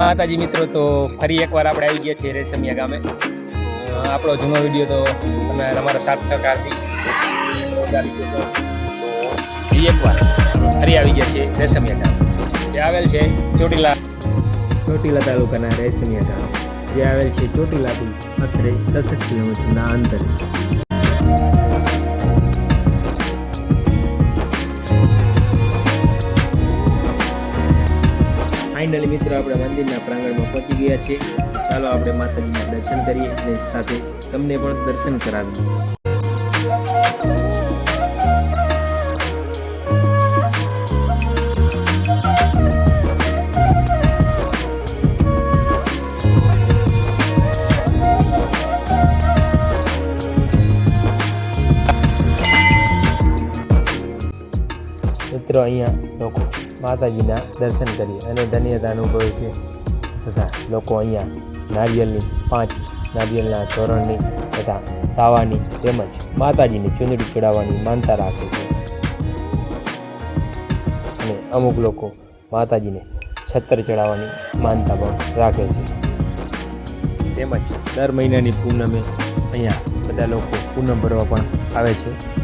માતાજી મિત્રો, તો ફરી એકવાર આપણે આવી ગયા છીએ રેશમિયા ગામે. આપણો જૂનો વીડિયો તો તમે તમારા સાથ સહકારથી એકવાર ફરી આવી ગયા છીએ રેશમિયા ગામ. જે આવેલ છે ચોટીલા ચોટીલા તાલુકાના રેશમિયા ગામ. જે આવેલ છે ચોટીલાથી આશરે દસ કિલોમીટરના અંતરે. ફાઇનલી મિત્રો, આપણે મંદિરના પ્રાંગણમાં પહોંચી ગયા છીએ. ચાલો આપણે માતાજીના દર્શન કરીએ અને સાથે તમને પણ દર્શન કરાવીએ. મિત્રો, અહીંયા લોકો માતાજીના દર્શન કરીએ. અને ધન્યતા અનુભવે છે. તથા લોકો અહીંયા નારિયેળની, પાંચ નારિયેળના તોરણની તથા તાવાની તેમજ માતાજીની ચૂંદડી ચડાવવાની માનતા રાખે છે. અને અમુક લોકો માતાજીને છત્ર ચડાવવાની માનતા પણ રાખે છે. તેમજ દર મહિનાની પૂનમે અહીંયા બધા લોકો પૂનમ ભરવા પણ આવે છે.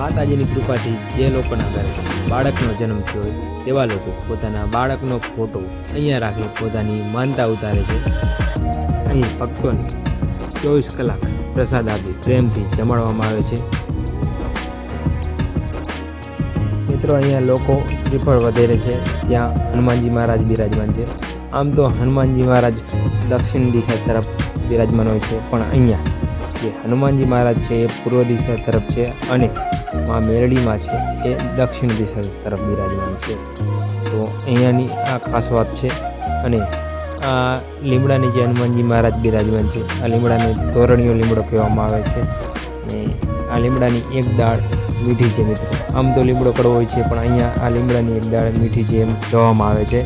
માતાજીની કૃપાથી જે લોકોના ઘરે બાળકનો જન્મ થયો હોય, તેવા લોકો પોતાના બાળકનો ફોટો અહીંયા રાખી પોતાની માનતા ઉતારે છે. અહીં ભક્તોને ચોવીસ કલાક પ્રસાદ આપી પ્રેમથી જમાડવામાં આવે છે. મિત્રો, અહીંયા લોકો શ્રીફળ વધેરે છે. ત્યાં હનુમાનજી મહારાજ બિરાજમાન છે. આમ તો હનુમાનજી મહારાજ દક્ષિણ દિશા તરફ બિરાજમાન હોય છે, પણ અહીંયા જે હનુમાનજી મહારાજ છે, એ પૂર્વ દિશા તરફ છે અને માં મેરડીમાં છે, એ દક્ષિણ દિશા તરફ બિરાજમાન છે. તો અહીંયાની આ ખાસ વાત છે અને આ લીમડાની જે હનુમાનજી મહારાજ બિરાજમાન છે, આ લીમડાને તોરણીયો લીમડો કહેવામાં આવે છે. અને આ લીમડાની એક દાળ મીઠી છે મિત્રો. આમ તો લીમડો કડવો હોય છે, પણ અહીંયા આ લીમડાની એક દાળ મીઠી છે એમ કહેવામાં આવે છે.